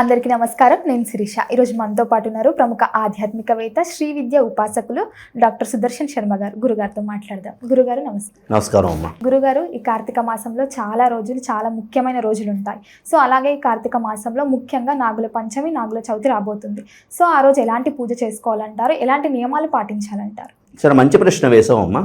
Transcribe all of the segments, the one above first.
అందరికీ నమస్కారం. నేను శిరీష. ఈరోజు మనతో పాటు ఉన్నారు ప్రముఖ ఆధ్యాత్మికవేత్త శ్రీ విద్య ఉపాసకులు డాక్టర్ సుదర్శన్ శర్మ గారు. గురుగారితో మాట్లాడదాం. గురుగారు నమస్తే నమస్కారం అమ్మా. గురుగారు ఈ కార్తీక మాసంలో చాలా రోజులు చాలా ముఖ్యమైన రోజులు ఉంటాయి. సో అలాగే ఈ కార్తీక మాసంలో ముఖ్యంగా నాగుల పంచమి నాగుల చవితి రాబోతుంది. సో ఆ రోజు ఎలాంటి పూజ చేసుకోవాలంటారు? ఎలాంటి నియమాలు పాటించాలంటారు? సరే మంచి ప్రశ్న వేసావమ్మా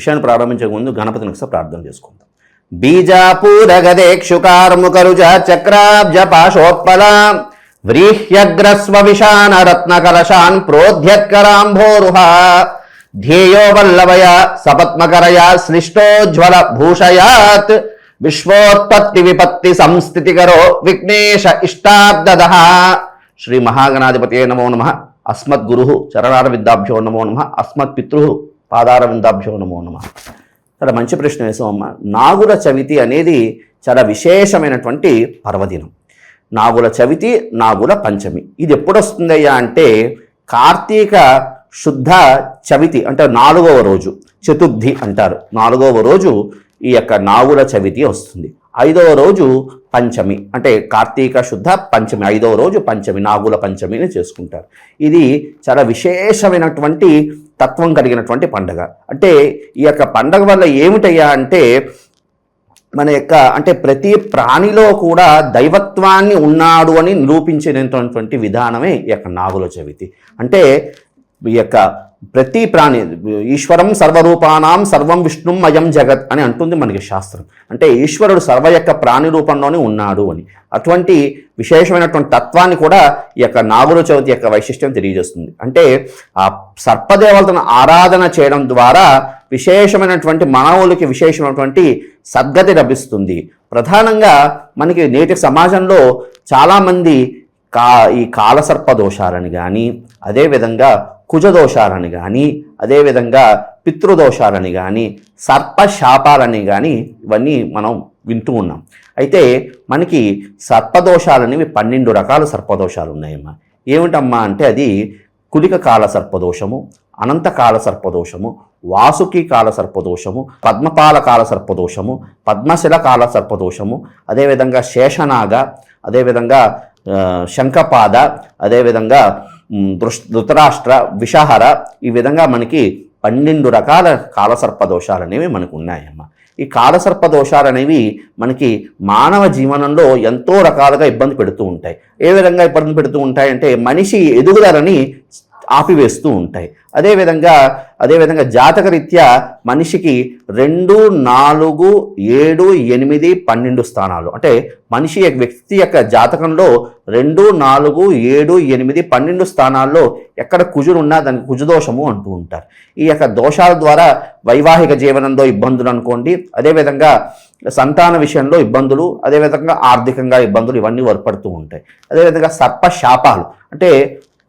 విషయాన్ని ప్రారంభించక ముందు గణపతిని ఒకసారి ప్రార్థన చేసుకుందాం. బీజాపూరగదేక్షుకార్ముకరుజ చక్రాబ్జ పాశోత్పల వ్రీహ్యగ్రస్వ విషాన రత్నకలశాన్ ప్రోధ్యత్కరాంభోరుహ ధ్యేయో వల్లభయ సపత్మకరయా శ్లిష్టోజ్వల భూషయాత్ విశ్వోత్పత్తి విపత్తి సంస్థితికరో విఘ్నేశ ఇష్టాబ్దద శ్రీ మహాగణాధిపతి నమో నమ అస్మద్గురు చరణార విద్యాభ్యో నమో నమ అస్మత్ పితృ పాదార విందాభ్యో నమో నమ చాలా మంచి ప్రశ్న వేసామమ్మ నాగుల చవితి అనేది చాలా విశేషమైనటువంటి పర్వదినం. నాగుల చవితి నాగుల పంచమి. ఇది ఎప్పుడు వస్తుందయ్యా అంటే కార్తీక శుద్ధ చవితి అంటే నాలుగవ రోజు చతుర్థి అంటారు. నాలుగవ రోజు ఈ యొక్క నాగుల చవితి వస్తుంది. ఐదవ రోజు పంచమి అంటే కార్తీక శుద్ధ పంచమి ఐదవ రోజు పంచమి నాగుల పంచమిని చేసుకుంటారు. ఇది చాలా విశేషమైనటువంటి తత్వం కలిగినటువంటి పండగ. అంటే ఈ యొక్క పండగ వల్ల ఏమిటయ్యా అంటే మన యొక్క అంటే ప్రతి ప్రాణిలో కూడా దైవత్వాన్ని ఉన్నాడు అని నిరూపించినటువంటి విధానమే ఈ యొక్క నాగుల చవితి. అంటే ఈ యొక్క ప్రతి ప్రాణి ఈశ్వరం సర్వరూపానాం సర్వం విష్ణుం అయం జగత్ అని అంటుంది మనకి శాస్త్రం. అంటే ఈశ్వరుడు సర్వ యొక్క ప్రాణి రూపంలోనే ఉన్నాడు అని. అటువంటి విశేషమైనటువంటి తత్వాన్ని కూడా ఈ యొక్క నాగుల చవితి యొక్క వైశిష్ట్యం తెలియజేస్తుంది. అంటే ఆ సర్పదేవతను ఆరాధన చేయడం ద్వారా విశేషమైనటువంటి మానవులకి విశేషమైనటువంటి సద్గతి లభిస్తుంది. ప్రధానంగా మనకి నేటి సమాజంలో చాలామంది కా ఈ కాలసర్ప దోషాలని కానీ అదేవిధంగా కుజదోషాలని కానీ అదేవిధంగా పితృదోషాలని కానీ సర్పశాపాలని కానీ ఇవన్నీ మనం వింటూ ఉన్నాం. అయితే మనకి సర్పదోషాలనేవి పన్నెండు రకాల సర్పదోషాలు ఉన్నాయమ్మా ఏమిటమ్మా అంటే అది కులిక కాల సర్పదోషము అనంతకాల సర్పదోషము వాసుకి కాల సర్పదోషము పద్మపాల కాల సర్పదోషము పద్మశిల కాల సర్పదోషము అదేవిధంగా శేషనాగ అదేవిధంగా శంఖపాద అదేవిధంగా దృష్ ధృతరాష్ట్ర విషహర ఈ విధంగా మనకి పన్నెండు రకాల కాలసర్ప దోషాలు అనేవి మనకు ఉన్నాయమ్మ. ఈ కాలసర్ప దోషాలు అనేవి మనకి మానవ జీవనంలో ఎంతో రకాలుగా ఇబ్బంది పెడుతూ ఉంటాయి. ఏ విధంగా ఇబ్బంది పెడుతూ ఉంటాయంటే మనిషి ఎదుగుదలని ఆపివేస్తూ ఉంటాయి. అదేవిధంగా అదేవిధంగా జాతకరీత్యా మనిషికి రెండు నాలుగు ఏడు ఎనిమిది పన్నెండు స్థానాలు. అంటే మనిషి యొక్క వ్యక్తి యొక్క జాతకంలో రెండు నాలుగు ఏడు ఎనిమిది పన్నెండు స్థానాల్లో ఎక్కడ కుజుడు ఉన్నా దానికి కుజుదోషము అంటూ ఉంటారు. ఈ యొక్క దోషాల ద్వారా వైవాహిక జీవనంలో ఇబ్బందులు అనుకోండి. అదేవిధంగా సంతాన విషయంలో ఇబ్బందులు అదేవిధంగా ఆర్థికంగా ఇబ్బందులు ఇవన్నీ ఏర్పడుతూ ఉంటాయి. అదేవిధంగా సర్ప శాపాలు అంటే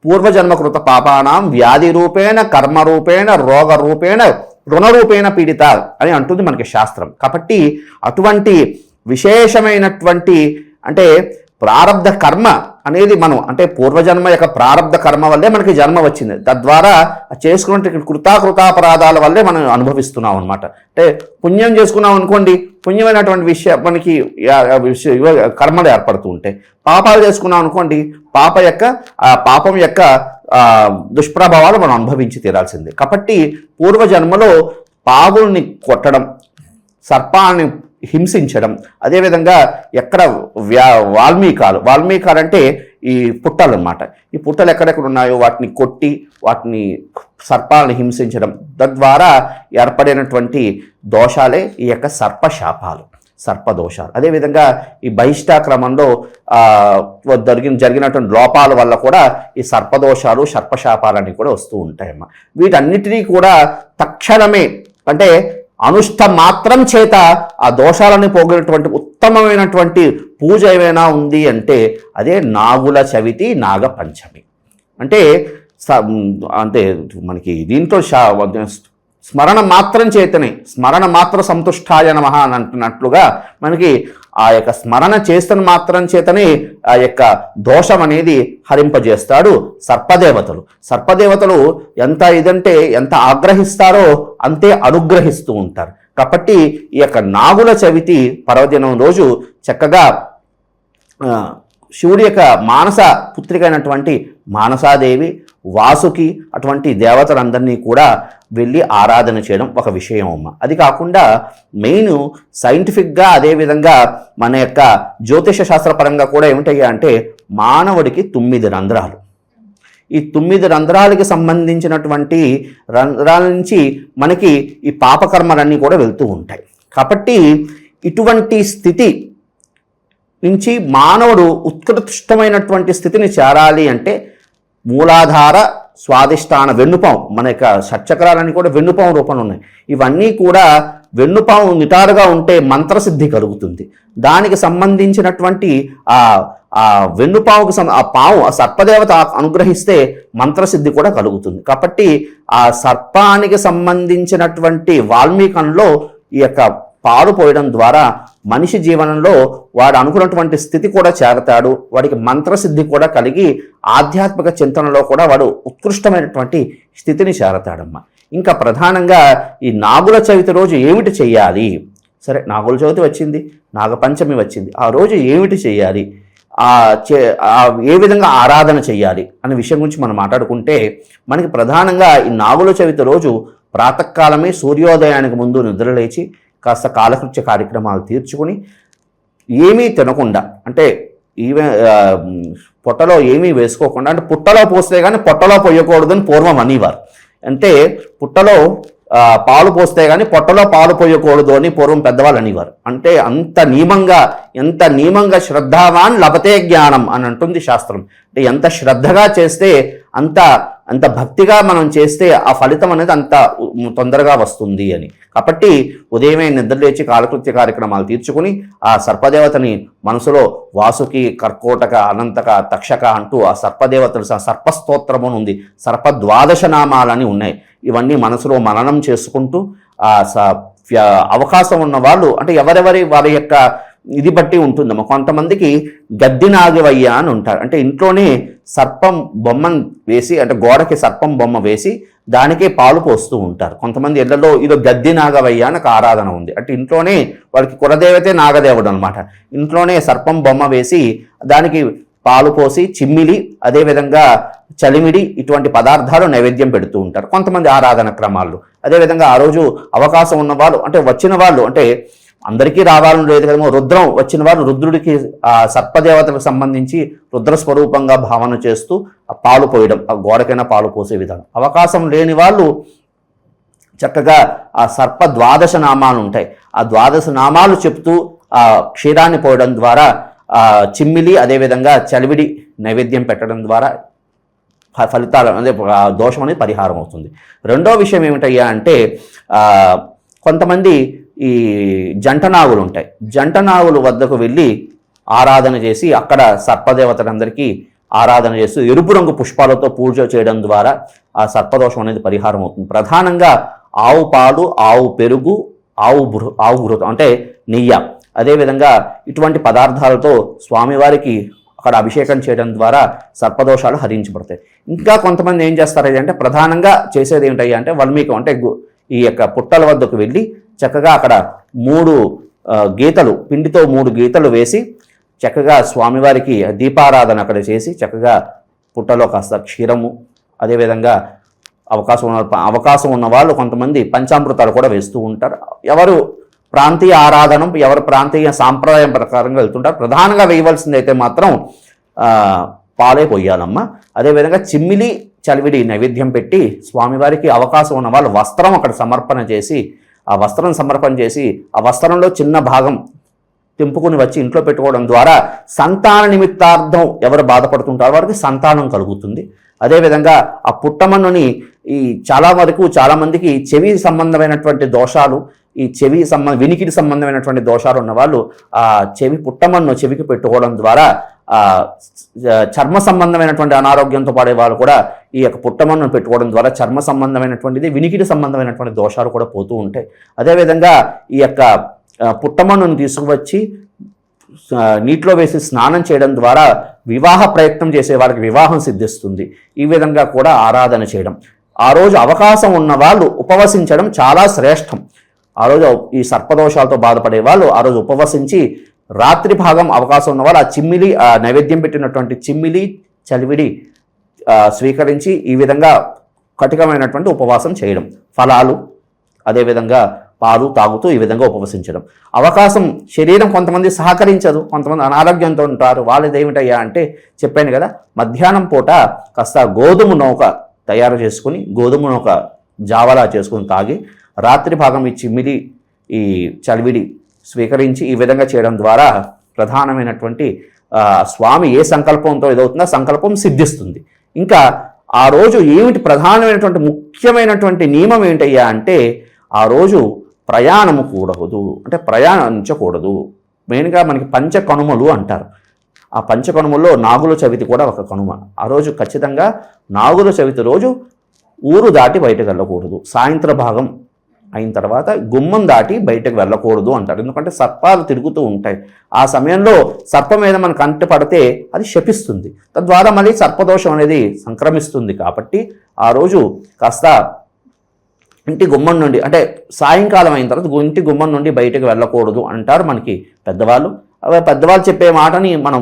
పూర్వజన్మకృత పాపానాం వ్యాధి రూపేణ కర్మ రూపేణ రోగ రూపేణ రుణరూపేణ పీడిత అని అంటుంది మనకి శాస్త్రం. కాబట్టి అటువంటి విశేషమైనటువంటి అంటే ప్రారంధ కర్మ అనేది మనం అంటే పూర్వజన్మ యొక్క ప్రారంధ కర్మ వల్లే మనకి జన్మ వచ్చింది. తద్వారా చేసుకున్న కృతాకృతాపరాధాల వల్లే మనం అనుభవిస్తున్నాం అనమాట అంటే పుణ్యం చేసుకున్నాం అనుకోండి పుణ్యమైనటువంటి విషయ మనకి కర్మలు ఏర్పడుతూ ఉంటాయి. పాపాలు చేసుకున్నాం అనుకోండి పాప యొక్క పాపం యొక్క దుష్ప్రభావాలు మనం అనుభవించి తీరాల్సిందే. కాబట్టి పూర్వజన్మలో పావుల్ని కొట్టడం సర్పాన్ని హింసించడం. అదేవిధంగా ఎక్కడ వ్యా వాల్మీకాలు వాల్మీకాలు అంటే ఈ పుట్టలు అన్నమాట ఈ పుట్టలు ఎక్కడెక్కడ ఉన్నాయో వాటిని కొట్టి వాటిని సర్పాలను హింసించడం. తద్వారా ఏర్పడినటువంటి దోషాలే ఈ యొక్క సర్పశాపాలు సర్పదోషాలు. అదేవిధంగా ఈ బహిష్టాక్రమంలో క్రమంలో జరిగిన జరిగినటువంటి లోపాల వల్ల కూడా ఈ సర్పదోషాలు సర్పశాపాలన్నీ కూడా వస్తూ ఉంటాయమ్మా. వీటన్నిటినీ కూడా తక్షణమే అంటే అనుష్ఠ మాత్రం చేత ఆ దోషాలని పోగొనేటువంటి ఉత్తమమైనటువంటి పూజ ఏమైనా ఉంది అంటే అదే నాగుల చవితి నాగ పంచమి అంటే అంటే మనకి దీంట్లో స్మరణ మాత్రం చేతనే స్మరణ మాత్ర సంతుష్టాయ నమ అని అంటున్నట్లుగా మనకి ఆ యొక్క స్మరణ చేస్తున్న మాత్రం చేతనే ఆ యొక్క దోషం అనేది హరింపజేస్తాడు సర్పదేవతలు. సర్పదేవతలు ఎంత ఇదంటే ఎంత ఆగ్రహిస్తారో అంతే అనుగ్రహిస్తూ ఉంటారు. కాబట్టి ఈ యొక్క నాగుల చవితి పర్వదినం రోజు చక్కగా శివుడి యొక్క మానస పుత్రిక అయినటువంటి మానసాదేవి వాసుకి అటువంటి దేవతలందరినీ కూడా వెళ్ళి ఆరాధన చేయడం ఒక విషయం అమ్మ. అది కాకుండా మెయిన్ సైంటిఫిక్గా అదేవిధంగా మన యొక్క జ్యోతిష శాస్త్రపరంగా కూడా ఏమిటయ్యా అంటే మానవుడికి తొమ్మిది రంధ్రాలు. ఈ తొమ్మిది రంధ్రాలకి సంబంధించినటువంటి రంధ్రాల నుంచి మనకి ఈ పాపకర్మలన్నీ కూడా వెళ్తూ ఉంటాయి. కాబట్టి ఇటువంటి స్థితి నుంచి మానవుడు ఉత్కృష్టమైనటువంటి స్థితిని చేరాలి అంటే మూలాధార స్వాదిష్టాన వెన్నుపాం మన యొక్క షట్చక్రాలని కూడా వెన్నుపాం రూపంలో ఉన్నాయి. ఇవన్నీ కూడా వెన్నుపాం నిటారుగా ఉంటే మంత్రసిద్ధి కలుగుతుంది. దానికి సంబంధించినటువంటి ఆ ఆ వెన్నుపావుకు ఆ పాము ఆ సర్పదేవత అనుగ్రహిస్తే మంత్రసిద్ధి కూడా కలుగుతుంది. కాబట్టి ఆ సర్పానికి సంబంధించినటువంటి వాల్మీకంలో ఈ యొక్క పాలు పోయడం ద్వారా మనిషి జీవనంలో వాడు అనుకున్నటువంటి స్థితి కూడా చేరతాడు వాడికి మంత్రసిద్ధి కూడా కలిగి ఆధ్యాత్మిక చింతనలో కూడా వాడు ఉత్కృష్టమైనటువంటి స్థితిని చేరతాడమ్మా. ఇంకా ప్రధానంగా ఈ నాగుల చవితి రోజు ఏమిటి చేయాలి సరే నాగుల చవితి వచ్చింది నాగపంచమి వచ్చింది ఆ రోజు ఏమిటి చేయాలి చే ఏ విధంగా ఆరాధన చేయాలి అనే విషయం గురించి మనం మాట్లాడుకుంటే మనకి ప్రధానంగా ఈ నాగుల చవితి రోజు ప్రాతకాలమే సూర్యోదయానికి ముందు నిద్రలేచి కాస్త కాలకృత్య కార్యక్రమాలు తీర్చుకుని ఏమీ తినకుండా అంటే ఈవె పొట్టలో ఏమీ వేసుకోకుండా అంటే పుట్టలో పోస్తే కానీ పొట్టలో పోయకూడదని పూర్వం అనేవారు. అంటే పుట్టలో పాలు పోస్తే కానీ పొట్టలో పాలు పోయకూడదు అని పూర్వం పెద్దవాళ్ళు అనేవారు. అంటే అంత నియమంగా ఎంత నియమంగా శ్రద్ధావాన్ లభతే జ్ఞానం అని అంటుంది శాస్త్రం. అంటే ఎంత శ్రద్ధగా చేస్తే అంత అంత భక్తిగా మనం చేస్తే ఆ ఫలితం అనేది అంత తొందరగా వస్తుంది అని. కాబట్టి ఉదయమే నిద్రలేచి కాలకృత్య కార్యక్రమాలు తీర్చుకుని ఆ సర్పదేవతని మనసులో వాసుకి కర్కోటక అనంతక తక్షక అంటూ ఆ సర్పదేవతలు స- సర్పస్తోత్రము అని ఉంది సర్ప ద్వాదశ నామాలని ఉన్నాయి. ఇవన్నీ మనసులో మననం చేసుకుంటూ స- అవకాశం ఉన్న వాళ్ళు అంటే ఎవరెవరి వారి యొక్క ఇది బట్టి ఉంటుందమ్మా. కొంతమందికి గద్ది నాగవయ్య అని ఉంటారు. అంటే ఇంట్లోనే సర్పం బొమ్మను వేసి అంటే గోడకి సర్పం బొమ్మ వేసి దానికే పాలు పోస్తూ ఉంటారు. కొంతమంది ఇళ్ళలో ఇదో గద్ది నాగవయ్య అని ఒక ఆరాధన ఉంది. అంటే ఇంట్లోనే వాళ్ళకి కులదేవతే నాగదేవుడు అనమాట ఇంట్లోనే సర్పం బొమ్మ వేసి దానికి పాలు పోసి చిమ్మిలి అదేవిధంగా చలిమిడి ఇటువంటి పదార్థాలు నైవేద్యం పెడుతూ ఉంటారు. కొంతమంది ఆరాధన క్రమాలు. అదేవిధంగా ఆ రోజు అవకాశం ఉన్నవాళ్ళు అంటే వచ్చిన వాళ్ళు అంటే అందరికీ రావాలని లేదు కదేమో రుద్రం వచ్చిన వారు రుద్రుడికి ఆ సర్పదేవతకు సంబంధించి రుద్ర స్వరూపంగా భావన చేస్తూ ఆ పాలు పోయడం ఆ గోడకైనా పాలు పోసే విధానం. అవకాశం లేని వాళ్ళు చక్కగా ఆ సర్ప ద్వాదశ నామాలు ఉంటాయి. ఆ ద్వాదశ నామాలు చెప్తూ ఆ క్షీరాన్ని పోయడం ద్వారా చిమ్మిలి అదేవిధంగా చలివిడి నైవేద్యం పెట్టడం ద్వారా ఫలితాలు అదే ఆ దోషం అనేది పరిహారం అవుతుంది. రెండో విషయం ఏమిటయ్యా అంటే కొంతమంది ఈ జంట నాగులు ఉంటాయి. జంటనాగులు వద్దకు వెళ్ళి ఆరాధన చేసి అక్కడ సర్పదేవతలందరికీ ఆరాధన చేస్తూ ఎరుపు రంగు పుష్పాలతో పూజ చేయడం ద్వారా ఆ సర్పదోషం అనేది పరిహారం అవుతుంది. ప్రధానంగా ఆవు పాలు ఆవు పెరుగు ఆవు బృ ఆవు ఘృతం అంటే నెయ్య. అదేవిధంగా ఇటువంటి పదార్థాలతో స్వామివారికి అక్కడ అభిషేకం చేయడం ద్వారా సర్పదోషాలు హరించబడతాయి. ఇంకా కొంతమంది ఏం చేస్తారు అంటే ప్రధానంగా చేసేది ఏంటయ్యా అంటే వల్మీకం అంటే ఈ యొక్క పుట్టల వద్దకు వెళ్ళి చక్కగా అక్కడ మూడు గీతలు పిండితో మూడు గీతలు వేసి చక్కగా స్వామివారికి దీపారాధన అక్కడ చేసి చక్కగా పుట్టలో కాస్త క్షీరము అదేవిధంగా అవకాశం ఉన్న అవకాశం ఉన్న వాళ్ళు కొంతమంది పంచామృతాలు కూడా వేస్తూ ఉంటారు. ఎవరు ప్రాంతీయ ఆరాధన ఎవరు ప్రాంతీయ సాంప్రదాయం ప్రకారంగా వెళ్తుంటారు. ప్రధానంగా వేయవలసింది అయితే మాత్రం పాలే పొయ్యాలమ్మ. అదేవిధంగా చిమ్మిలి చలివిడి నైవేద్యం పెట్టి స్వామివారికి అవకాశం ఉన్న వాళ్ళు వస్త్రం అక్కడ సమర్పణ చేసి ఆ వస్త్రం సమర్పణ చేసి ఆ వస్త్రంలో చిన్న భాగం తెంపుకుని వచ్చి ఇంట్లో పెట్టుకోవడం ద్వారా సంతాన నిమిత్తార్థం ఎవరు బాధపడుతుంటారో వారికి సంతానం కలుగుతుంది. అదేవిధంగా ఆ పుట్టమన్నుని ఈ చాలా వరకు చాలామందికి చెవి సంబంధమైనటువంటి దోషాలు ఈ చెవి సంబంధ వినికిడి సంబంధమైనటువంటి దోషాలు ఉన్న వాళ్ళు ఆ చెవి పుట్టమన్ను చెవికి పెట్టుకోవడం ద్వారా ఆ చర్మ సంబంధమైనటువంటి అనారోగ్యంతో పడే వాళ్ళు కూడా ఈ యొక్క పుట్టమన్ను పెట్టుకోవడం ద్వారా చర్మ సంబంధమైనటువంటిది వినికిడి సంబంధమైనటువంటి దోషాలు కూడా పోతూ ఉంటాయి. అదేవిధంగా ఈ యొక్క పుట్టమన్నును తీసుకువచ్చి నీటిలో వేసి స్నానం చేయడం ద్వారా వివాహ ప్రయత్నం చేసే వాళ్ళకి వివాహం సిద్ధిస్తుంది. ఈ విధంగా కూడా ఆరాధన చేయడం. ఆ రోజు అవకాశం ఉన్న వాళ్ళు ఉపవసించడం చాలా శ్రేష్టం. ఆ రోజు ఈ సర్పదోషాలతో బాధపడే వాళ్ళు ఆ రోజు ఉపవసించి రాత్రి భాగం అవకాశం ఉన్నవాళ్ళు ఆ చిమ్మిలి ఆ నైవేద్యం పెట్టినటువంటి చిమ్మిలి చలివిడి స్వీకరించి ఈ విధంగా కఠినమైనటువంటి ఉపవాసం చేయడం. ఫలాలు అదేవిధంగా పాలు తాగుతూ ఈ విధంగా ఉపవసించడం. అవకాశం శరీరం కొంతమంది సహకరించదు కొంతమంది అనారోగ్యంతో ఉంటారు. వాళ్ళది ఏమిటయ్యా అంటే చెప్పాను కదా మధ్యాహ్నం పూట కాస్త గోధుమ నౌక తయారు చేసుకుని గోధుమ నౌక జావలా చేసుకుని తాగి రాత్రి భాగం ఈ మిలి ఈ చలివిడి స్వీకరించి ఈ విధంగా చేయడం ద్వారా ప్రధానమైనటువంటి స్వామి ఏ సంకల్పంతో ఏదవుతుందో సంకల్పం సిద్ధిస్తుంది. ఇంకా ఆ రోజు ఏమిటి ప్రధానమైనటువంటి ముఖ్యమైనటువంటి నియమం ఏంటయ్యా అంటే ఆ రోజు ప్రయాణము కూడదు. అంటే ప్రయాణించకూడదు. మెయిన్గా మనకి పంచ కనుమలు అంటారు. ఆ పంచ కనుమల్లో నాగుల చవితి కూడా ఒక కనుమ. ఆ రోజు ఖచ్చితంగా నాగుల చవితి రోజు ఊరు దాటి బయటకు వెళ్ళకూడదు. సాయంత్ర భాగం అయిన తర్వాత గుమ్మం దాటి బయటకు వెళ్ళకూడదు అంటారు. ఎందుకంటే సర్పాలు తిరుగుతూ ఉంటాయి. ఆ సమయంలో సర్పం మీద మనకు కంట పడితే అది శపిస్తుంది. తద్వారా మళ్ళీ సర్పదోషం అనేది సంక్రమిస్తుంది కాబట్టి ఆ రోజు కాస్త ఇంటి గుమ్మం నుండి అంటే సాయంకాలం అయిన తర్వాత ఇంటి గుమ్మం నుండి బయటకు వెళ్ళకూడదు అంటారు మనకి పెద్దవాళ్ళు. అవి పెద్దవాళ్ళు చెప్పే మాటని మనం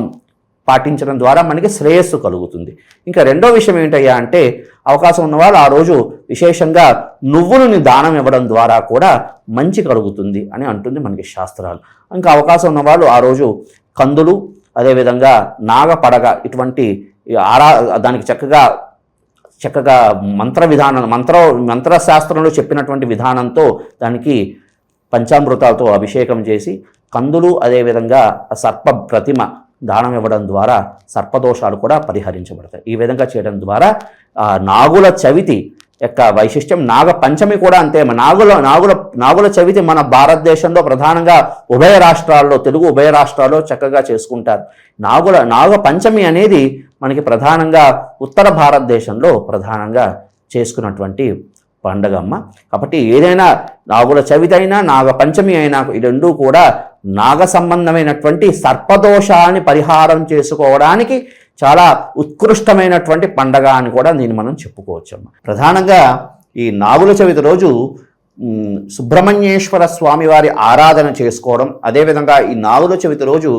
పాటించడం ద్వారా మనకి శ్రేయస్సు కలుగుతుంది. ఇంకా రెండో విషయం ఏంటయ్యా అంటే అవకాశం ఉన్నవాళ్ళు ఆ రోజు విశేషంగా నువ్వులని దానం ఇవ్వడం ద్వారా కూడా మంచి కలుగుతుంది అని అంటుంది మనకి శాస్త్రాలు. ఇంకా అవకాశం ఉన్నవాళ్ళు ఆ రోజు కందులు అదేవిధంగా నాగపడగ ఇటువంటి ఆరా దానికి చక్కగా చక్కగా మంత్ర విధానం మంత్ర మంత్రశాస్త్రంలో చెప్పినటువంటి విధానంతో దానికి పంచామృతాలతో అభిషేకం చేసి కందులు అదేవిధంగా సర్ప ప్రతిమ దానం ఇవ్వడం ద్వారా సర్పదోషాలు కూడా పరిహరించబడతాయి. ఈ విధంగా చేయడం ద్వారా ఆ నాగుల చవితి యొక్క వైశిష్ట్యం నాగ పంచమి కూడా అంతే. నాగుల నాగుల నాగుల చవితి మన భారతదేశంలో ప్రధానంగా ఉభయ రాష్ట్రాల్లో తెలుగు ఉభయ రాష్ట్రాల్లో చక్కగా చేసుకుంటారు. నాగుల నాగ పంచమి అనేది మనకి ప్రధానంగా ఉత్తర భారతదేశంలో ప్రధానంగా చేసుకున్నటువంటి పండగ అమ్మ కాబట్టి ఏదైనా నాగుల చవితి అయినా నాగ పంచమి అయినా ఈ రెండూ కూడా నాగ సంబంధమైనటువంటి సర్పదోషాన్ని పరిహారం చేసుకోవడానికి చాలా ఉత్కృష్టమైనటువంటి పండగ అని కూడా దీన్ని మనం చెప్పుకోవచ్చు అమ్మ ప్రధానంగా ఈ నాగుల చవితి రోజు సుబ్రహ్మణ్యేశ్వర స్వామివారి ఆరాధన చేసుకోవడం. అదేవిధంగా ఈ నాగుల చవితి రోజు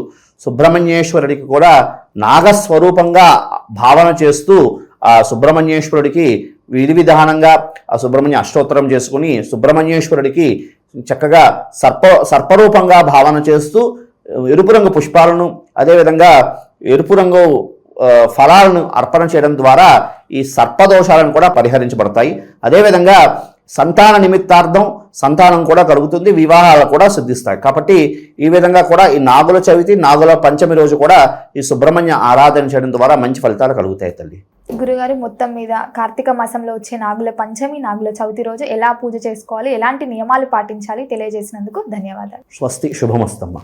సుబ్రహ్మణ్యేశ్వరుడికి కూడా నాగస్వరూపంగా భావన చేస్తూ ఆ సుబ్రహ్మణ్యేశ్వరుడికి విధి విధానంగా ఆ సుబ్రహ్మణ్య అష్టోత్తరం చేసుకుని సుబ్రహ్మణ్యేశ్వరుడికి చక్కగా సర్ప సర్పరూపంగా భావన చేస్తూ ఎరుపు రంగు పుష్పాలను అదేవిధంగా ఎరుపు రంగు ఫలాలను అర్పణ చేయడం ద్వారా ఈ సర్పదోషాలను కూడా పరిహరించబడతాయి. అదేవిధంగా సంతాన నిమిత్తార్థం సంతానం కూడా కలుగుతుంది వివాహాలు కూడా సిద్ధిస్తాయి. కాబట్టి ఈ విధంగా కూడా ఈ నాగుల చవితి నాగుల పంచమి రోజు కూడా ఈ సుబ్రహ్మణ్య ఆరాధన చేయడం ద్వారా మంచి ఫలితాలు కలుగుతాయి తల్లి. గురుగారు మొత్తం మీద కార్తీక మాసంలో వచ్చే నాగుల పంచమి నాగుల చవితి రోజు ఎలా పూజ చేసుకోవాలి ఎలాంటి నియమాలు పాటించాలి తెలియజేసినందుకు ధన్యవాదాలు. స్వస్తి శుభమస్తమ్మ.